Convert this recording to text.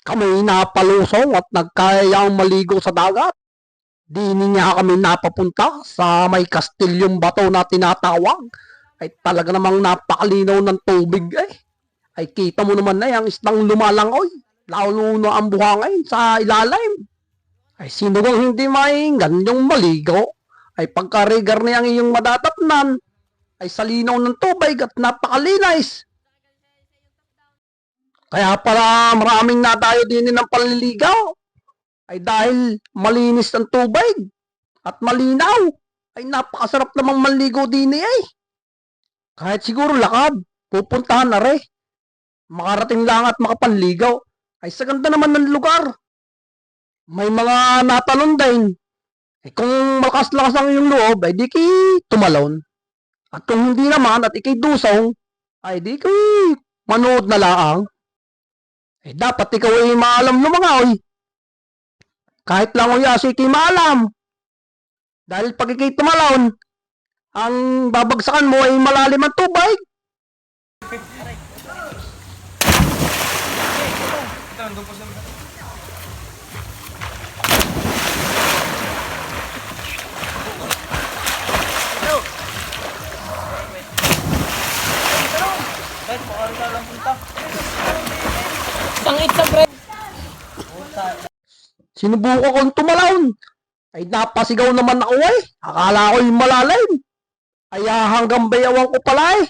kami napalusong at nagkayang maligo sa dagat. Di niya kami napapunta sa may kastilyong bato na tinatawag. Ay talaga namang napakalinaw ng tubig eh. Ay kita mo naman na yung isdang lumalangoy. Lalo na ang buhangin sa ilalim. Ay sino bang hindi mainggan yung maligo? Ay pagka-regar na yung iyong madatatnan. Ay sa linaw ng tubig at napakalinis. Kaya pala maraming natayo din ng panliligaw. Ay dahil malinis ang tubig at malinaw. Ay napakasarap namang manligo din eh. Kahit siguro lakad, pupuntahan na rin. Makarating lang at makapanligaw. Ay sa ganda naman ng lugar. May mga natalon din. Eh kung malakas-lakas ang iyong loob, ay di ki tumalon. At kung hindi naman at ikay dusong, ay di ki manood na laang. Eh, dapat ikaw ay maalam lumangoy. Kahit lang uya si ikay maalam. Dahil pag ikay tumalon, ang babagsakan mo ay malalim ang tubig. Sangit sa pre. Sinubukan kong tumalon. Ay napasigaw naman ako eh. Akala ko yung malalim. Ay hanggang bayawan ko pala eh.